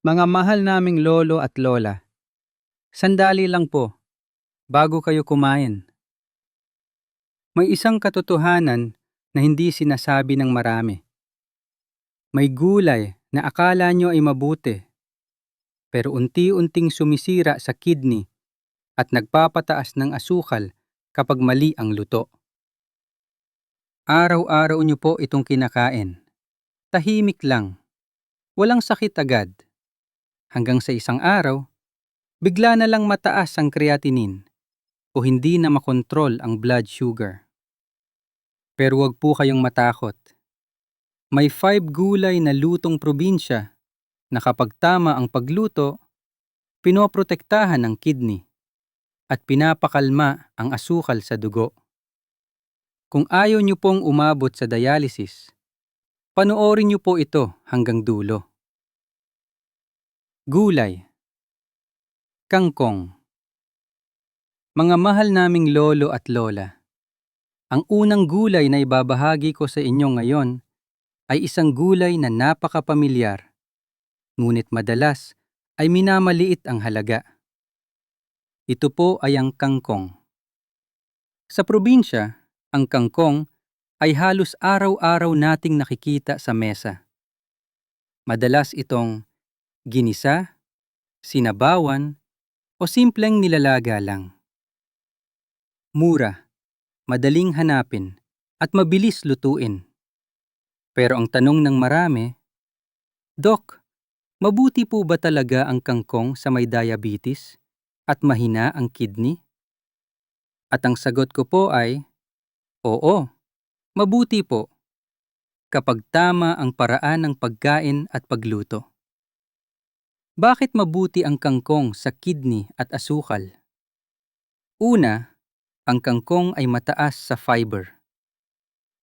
Mga mahal naming lolo at lola, sandali lang po, bago kayo kumain. May isang katotohanan na hindi sinasabi ng marami. May gulay na akala nyo ay mabuti, pero unti-unting sumisira sa kidney at nagpapataas ng asukal kapag mali ang luto. Araw-araw nyo po itong kinakain. Tahimik lang. Walang sakit agad. Hanggang sa isang araw, bigla na lang mataas ang creatinine o hindi na makontrol ang blood sugar. Pero wag po kayong matakot. May five gulay na lutong probinsya na kapag tama ang pagluto, pinoprotektahan ang kidney at pinapakalma ang asukal sa dugo. Kung ayaw niyo pong umabot sa dialysis, panoorin niyo po ito hanggang dulo. Gulay Kangkong Mga mahal naming lolo at lola, ang unang gulay na ibabahagi ko sa inyo ngayon ay isang gulay na napakapamilyar, ngunit madalas ay minamaliit ang halaga. Ito po ay ang kangkong. Sa probinsya, ang kangkong ay halos araw-araw nating nakikita sa mesa. Madalas itong ginisa, sinabawan, o simpleng nilalaga lang. Mura, madaling hanapin, at mabilis lutuin. Pero ang tanong ng marami, Dok, mabuti po ba talaga ang kangkong sa may diabetes at mahina ang kidney? At ang sagot ko po ay, Oo, mabuti po. Kapag tama ang paraan ng pagkain at pagluto. Bakit mabuti ang kangkong sa kidney at asukal? Una, ang kangkong ay mataas sa fiber.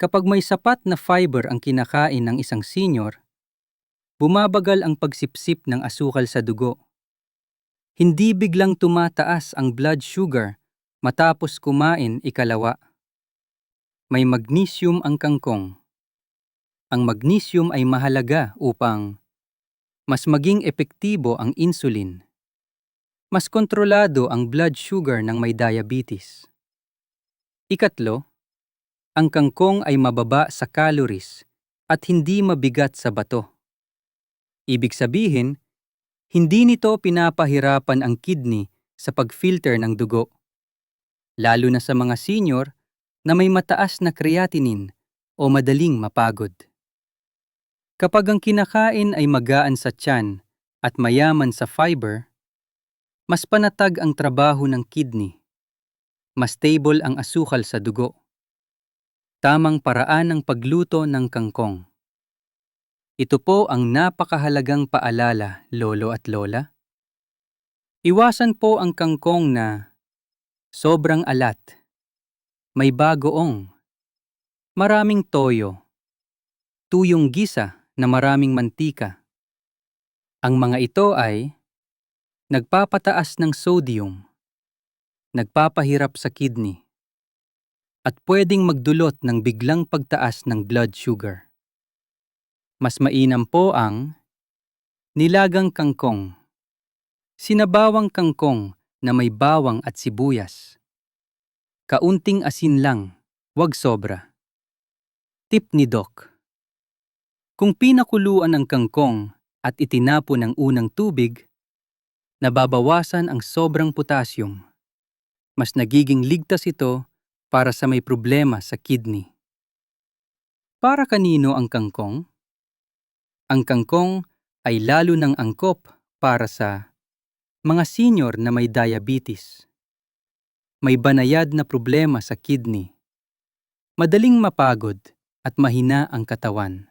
Kapag may sapat na fiber ang kinakain ng isang senior, bumabagal ang pagsipsip ng asukal sa dugo. Hindi biglang tumataas ang blood sugar matapos kumain ikalawa. May magnesium ang kangkong. Ang magnesium ay mahalaga upang mas maging epektibo ang insulin. Mas kontrolado ang blood sugar ng may diabetes. Ikatlo, ang kangkong ay mababa sa calories at hindi mabigat sa bato. Ibig sabihin, hindi nito pinapahirapan ang kidney sa pag-filter ng dugo. Lalo na sa mga senior na may mataas na creatinine o madaling mapagod. Kapag ang kinakain ay magaan sa tiyan at mayaman sa fiber, mas panatag ang trabaho ng kidney. Mas stable ang asukal sa dugo. Tamang paraan ng pagluto ng kangkong. Ito po ang napakahalagang paalala, lolo at lola. Iwasan po ang kangkong na sobrang alat, may bagoong, maraming toyo, tuyong gisa na maraming mantika. Ang mga ito ay nagpapataas ng sodium, nagpapahirap sa kidney, at pwedeng magdulot ng biglang pagtaas ng blood sugar. Mas mainam po ang nilagang kangkong, sinabawang kangkong na may bawang at sibuyas. Kaunting asin lang, wag sobra. Tip ni Doc. Kung pinakuluan ang kangkong at itinapo ng unang tubig, nababawasan ang sobrang potassium. Mas nagiging ligtas ito para sa may problema sa kidney. Para kanino ang kangkong? Ang kangkong ay lalo ng angkop para sa mga senior na may diabetes. May banayad na problema sa kidney. Madaling mapagod at mahina ang katawan.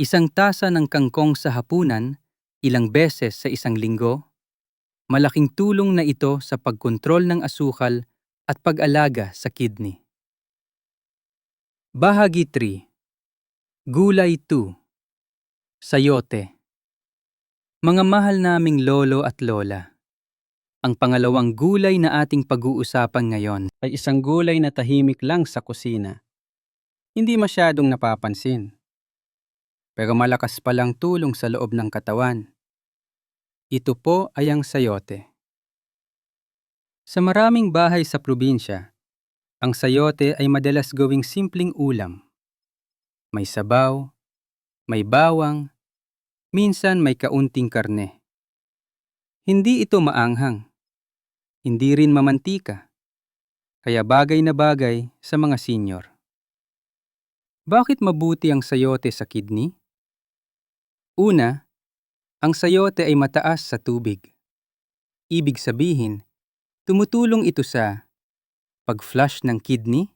Isang tasa ng kangkong sa hapunan, ilang beses sa isang linggo, malaking tulong na ito sa pagkontrol ng asukal at pag-alaga sa kidney. Bahagi 3 Gulay 2 Sayote. Mga mahal naming lolo at lola, ang pangalawang gulay na ating pag-uusapan ngayon ay isang gulay na tahimik lang sa kusina. Hindi masyadong napapansin pero malakas palang tulong sa loob ng katawan. Ito po ay ang sayote. Sa maraming bahay sa probinsya, ang sayote ay madalas gawing simpleng ulam. May sabaw, may bawang, minsan may kaunting karne. Hindi ito maanghang. Hindi rin mamantika. Kaya bagay na bagay sa mga senior. Bakit mabuti ang sayote sa kidney? Una, ang sayote ay mataas sa tubig. Ibig sabihin, tumutulong ito sa pag-flush ng kidney,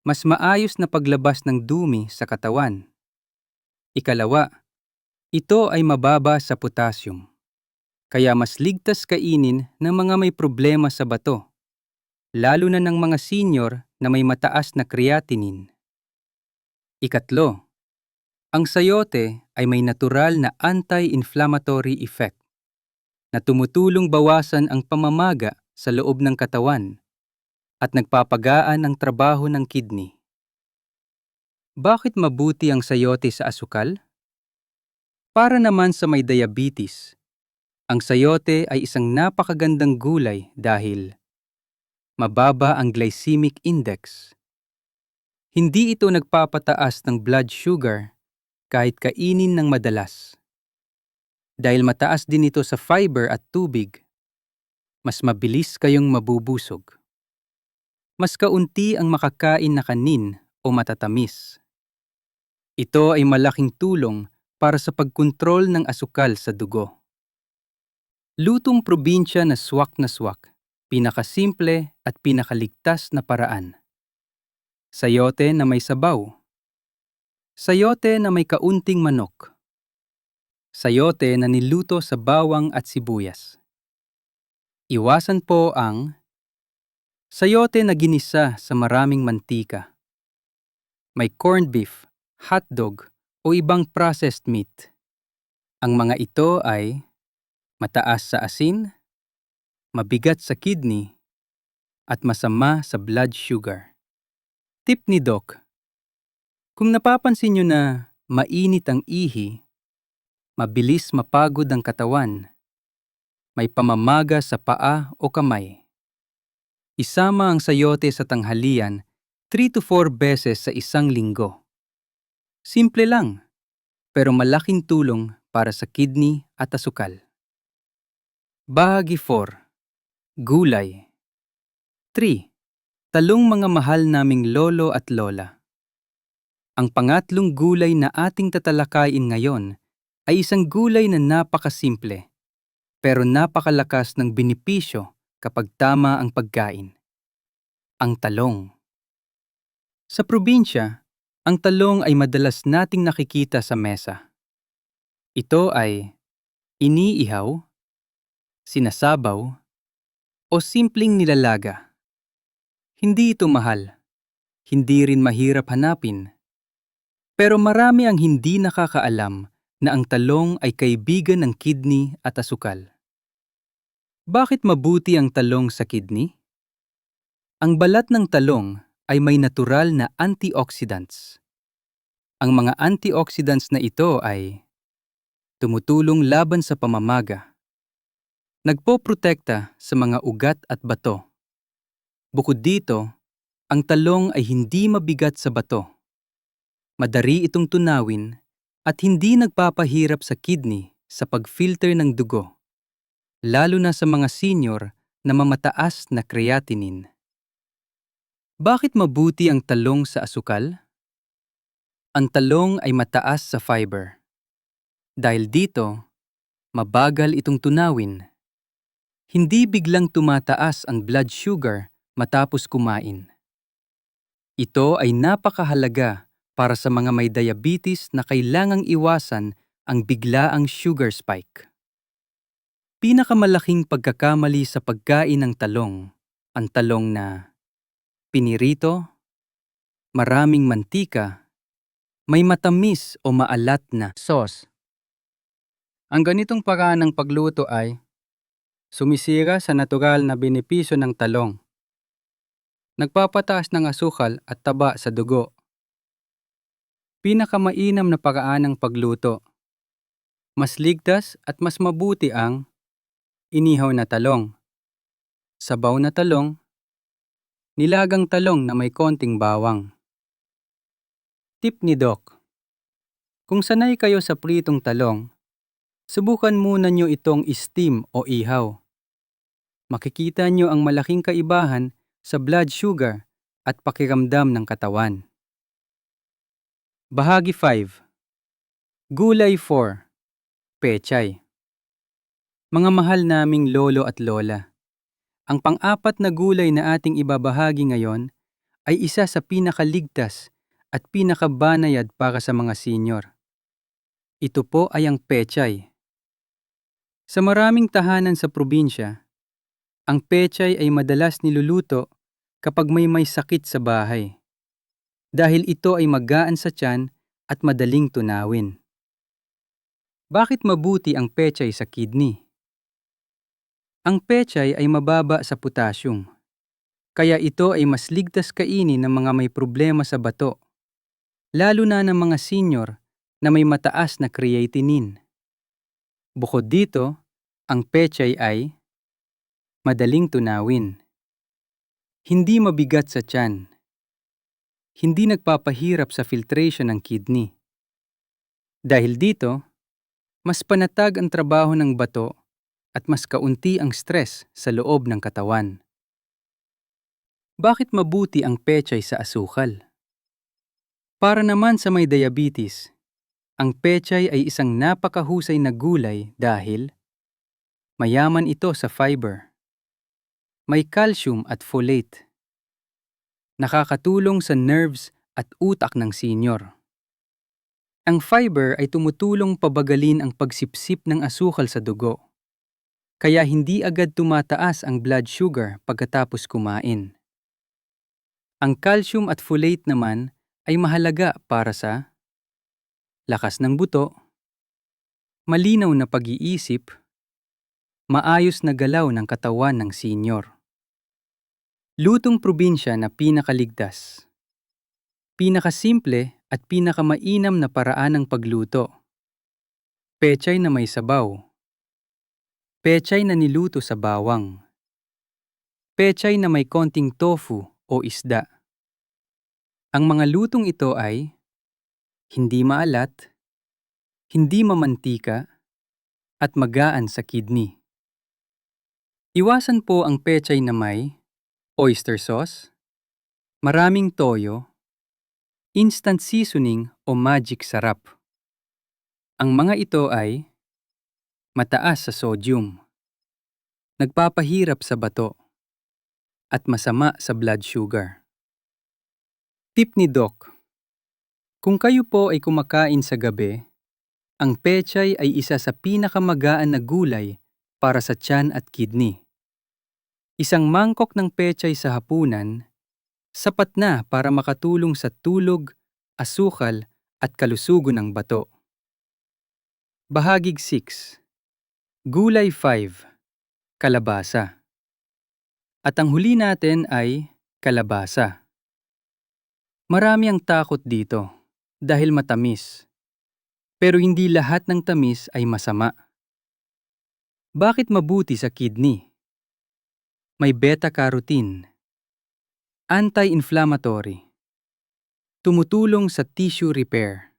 mas maayos na paglabas ng dumi sa katawan. Ikalawa, ito ay mababa sa potassium, kaya mas ligtas kainin ng mga may problema sa bato, lalo na ng mga senior na may mataas na creatinine. Ikatlo, ang sayote ay may natural na anti-inflammatory effect na tumutulong bawasan ang pamamaga sa loob ng katawan at nagpapagaan ang trabaho ng kidney. Bakit mabuti ang sayote sa asukal? Para naman sa may diabetes, ang sayote ay isang napakagandang gulay dahil mababa ang glycemic index. Hindi ito nagpapataas ng blood sugar kahit kainin ng madalas. Dahil mataas din ito sa fiber at tubig, mas mabilis kayong mabubusog. Mas kaunti ang makakain na kanin o matatamis. Ito ay malaking tulong para sa pagkontrol ng asukal sa dugo. Lutong probinsya na swak na swak, pinakasimple at pinakaligtas na paraan. Sayote na may sabaw. Sayote na may kaunting manok. Sayote na niluto sa bawang at sibuyas. Iwasan po ang sayote na ginisa sa maraming mantika. May corned beef, hotdog o ibang processed meat. Ang mga ito ay mataas sa asin, mabigat sa kidney, at masama sa blood sugar. Tip ni Doc. Kung napapansin nyo na mainit ang ihi, mabilis mapagod ang katawan, may pamamaga sa paa o kamay. Isama ang sayote sa tanghalian 3 to 4 beses sa isang linggo. Simple lang, pero malaking tulong para sa kidney at asukal. Bahagi 4. Gulay 3. Talong mga mahal naming lolo at lola. Ang pangatlong gulay na ating tatalakayin ngayon ay isang gulay na napakasimple, pero napakalakas ng binipisyo kapag tama ang pagkain. Ang talong. Sa probinsya, ang talong ay madalas nating nakikita sa mesa. Ito ay iniihaw, sinasabaw, o simpleng nilalaga. Hindi ito mahal. Hindi rin mahirap hanapin. Pero marami ang hindi nakakaalam na ang talong ay kaibigan ng kidney at asukal. Bakit mabuti ang talong sa kidney? Ang balat ng talong ay may natural na antioxidants. Ang mga antioxidants na ito ay tumutulong laban sa pamamaga, nagpoprotekta sa mga ugat at bato, Bukod dito, ang talong ay hindi mabigat sa bato. Madari itong tunawin at hindi nagpapahirap sa kidney sa pag-filter ng dugo, lalo na sa mga senior na mamataas na creatinine. Bakit mabuti ang talong sa asukal? Ang talong ay mataas sa fiber. Dahil dito, mabagal itong tunawin. Hindi biglang tumataas ang blood sugar matapos kumain. Ito ay napakahalaga para sa mga may diabetes na kailangang iwasan ang biglaang sugar spike. Pinakamalaking pagkakamali sa pagkain ng talong, ang talong na pinirito, maraming mantika, may matamis o maalat na sauce. Ang ganitong paraan ng pagluto ay sumisira sa natural na benepisyo ng talong nagpapataas ng asukal at taba sa dugo. Pinakamainam na paraan ng pagluto. Mas ligtas at mas mabuti ang inihaw na talong, sabaw na talong, nilagang talong na may konting bawang. Tip ni Doc. Kung sanay kayo sa pritong talong, subukan muna nyo itong steam o ihaw. Makikita nyo ang malaking kaibahan sa blood sugar at pakiramdam ng katawan. Bahagi 5. Gulay 4. Pechay. Mga mahal naming lolo at lola, ang pang-apat na gulay na ating ibabahagi ngayon ay isa sa pinakaligtas at pinakabanayad para sa mga senior. Ito po ay ang pechay. Sa maraming tahanan sa probinsya, ang pechay ay madalas niluluto kapag may may sakit sa bahay. Dahil ito ay magaan sa tiyan at madaling tunawin. Bakit mabuti ang pechay sa kidney? Ang pechay ay mababa sa potassium. Kaya ito ay mas ligtas kainin ng mga may problema sa bato. Lalo na ng mga senior na may mataas na creatinine. Bukod dito, ang pechay ay madaling tunawin. Hindi mabigat sa tiyan. Hindi nagpapahirap sa filtration ng kidney. Dahil dito, mas panatag ang trabaho ng bato at mas kaunti ang stress sa loob ng katawan. Bakit mabuti ang pechay sa asukal? Para naman sa may diabetes, ang pechay ay isang napakahusay na gulay dahil mayaman ito sa fiber. May calcium at folate. Nakakatulong sa nerves at utak ng senior. Ang fiber ay tumutulong pabagalin ang pagsipsip ng asukal sa dugo. Kaya hindi agad tumataas ang blood sugar pagkatapos kumain. Ang calcium at folate naman ay mahalaga para sa lakas ng buto, malinaw na pag-iisip, maayos na galaw ng katawan ng senior. Lutong probinsya na pinakaligtas. Pinakasimple at pinakamainam na paraan ng pagluto. Pechay na may sabaw. Pechay na niluto sa bawang. Pechay na may konting tofu o isda. Ang mga lutong ito ay hindi maalat, hindi mamantika, at magaan sa kidney. Iwasan po ang pechay na may oyster sauce, maraming toyo, instant seasoning o magic sarap. Ang mga ito ay mataas sa sodium, nagpapahirap sa bato, at masama sa blood sugar. Tip ni Doc Kung kayo po ay kumakain sa gabi, ang pechay ay isa sa pinakamagaan na gulay para sa tiyan at kidney. Isang mangkok ng pechay sa hapunan sapat na para makatulong sa tulog, asukal at kalusugan ng bato. Bahagig 6. Gulay 5. Kalabasa. At ang huli natin ay kalabasa. Marami ang takot dito dahil matamis. Pero hindi lahat ng tamis ay masama. Bakit mabuti sa kidney? May beta-carotene Anti-inflammatory. Tumutulong sa tissue repair.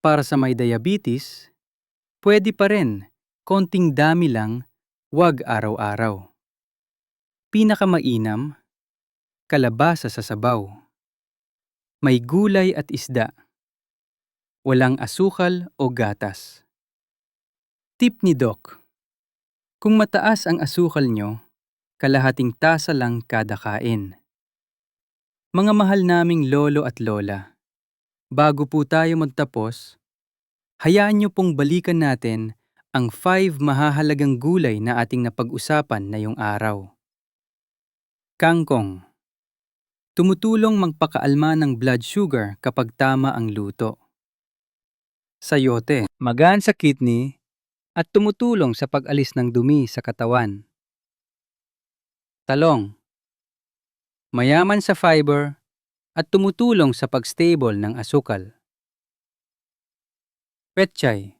Para sa may diabetes, pwede pa rin, konting dami lang, wag araw-araw. Pinakamainam, kalabasa sa sabaw. May gulay at isda. Walang asukal o gatas. Tip ni Doc. Kung mataas ang asukal nyo, kalahating tasa lang kada kain. Mga mahal naming lolo at lola, bago po tayo magtapos, hayaan niyo pong balikan natin ang 5 mahahalagang gulay na ating napag-usapan na yung araw. Kangkong Tumutulong magpakaalma ng blood sugar kapag tama ang luto. Sayote Magaan sa kidney at tumutulong sa pag-alis ng dumi sa katawan. Talong mayaman sa fiber, at tumutulong sa pag-stable ng asukal. Petchay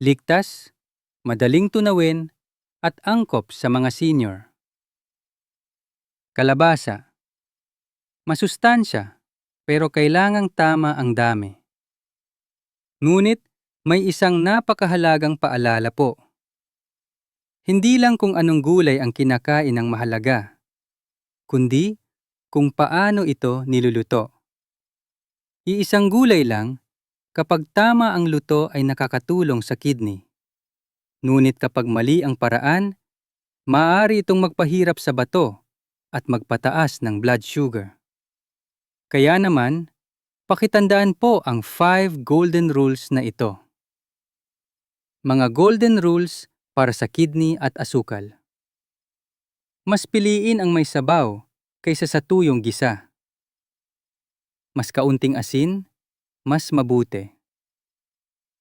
Ligtas, madaling tunawin, at angkop sa mga senior. Kalabasa. Masustansya, pero kailangang tama ang dami. Ngunit may isang napakahalagang paalala po. Hindi lang kung anong gulay ang kinakain ang mahalaga, kundi kung paano ito niluluto. Iisang gulay lang, kapag tama ang luto ay nakakatulong sa kidney. Ngunit kapag mali ang paraan, maaari itong magpahirap sa bato at magpataas ng blood sugar. Kaya naman, pakitandaan po ang 5 golden rules na ito. Mga golden rules para sa kidney at asukal. Mas piliin ang may sabaw kaysa sa tuyong gisa. Mas kaunting asin, mas mabuti.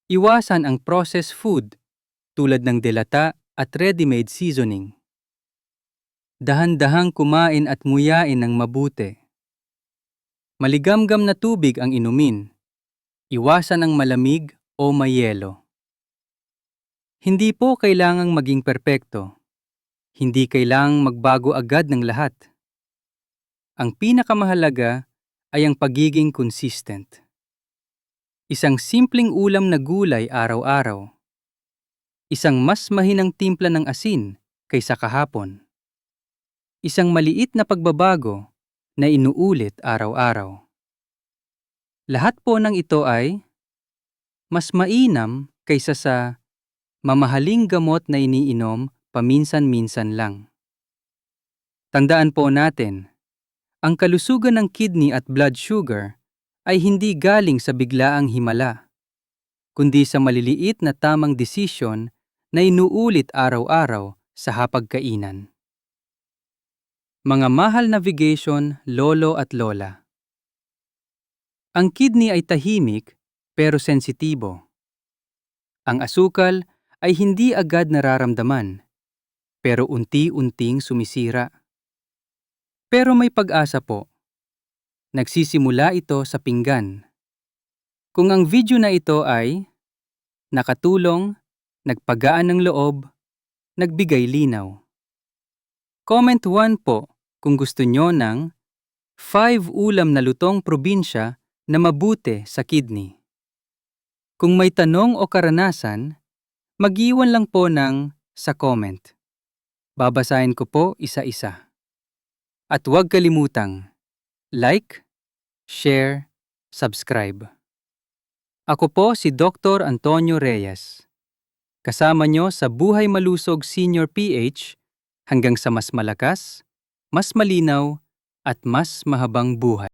Iwasan ang processed food tulad ng delata at ready-made seasoning. Dahan-dahang kumain at muyain ng mabuti. Maligamgam na tubig ang inumin. Iwasan ang malamig o mayelo. Hindi po kailangang maging perpekto. Hindi kailangang magbago agad ng lahat. Ang pinakamahalaga ay ang pagiging consistent. Isang simpleng ulam na gulay araw-araw. Isang mas mahinang timpla ng asin kaysa kahapon. Isang maliit na pagbabago na inuulit araw-araw. Lahat po ng ito ay mas mainam kaysa sa mamahaling gamot na iniinom paminsan-minsan lang. Tandaan po natin, ang kalusugan ng kidney at blood sugar ay hindi galing sa biglaang himala, kundi sa maliliit na tamang desisyon na inuulit araw-araw sa hapagkainan. Mga mahal navigation, lolo at lola. Ang kidney ay tahimik pero sensitibo. Ang asukal ay hindi agad nararamdaman, pero unti-unting sumisira. Pero may pag-asa po. Nagsisimula ito sa pinggan. Kung ang video na ito ay nakatulong, nagpagaan ng loob, nagbigay linaw. Comment 1 po kung gusto nyo ng 5 ulam na lutong probinsya na mabuti sa kidney. Kung may tanong o karanasan, mag-iwan lang po ng sa comment. Babasahin ko po isa-isa. At huwag kalimutang like, share, subscribe. Ako po si Dr. Antonio Reyes. Kasama nyo sa Buhay Malusog Senior PH hanggang sa mas malakas, mas malinaw, at mas mahabang buhay.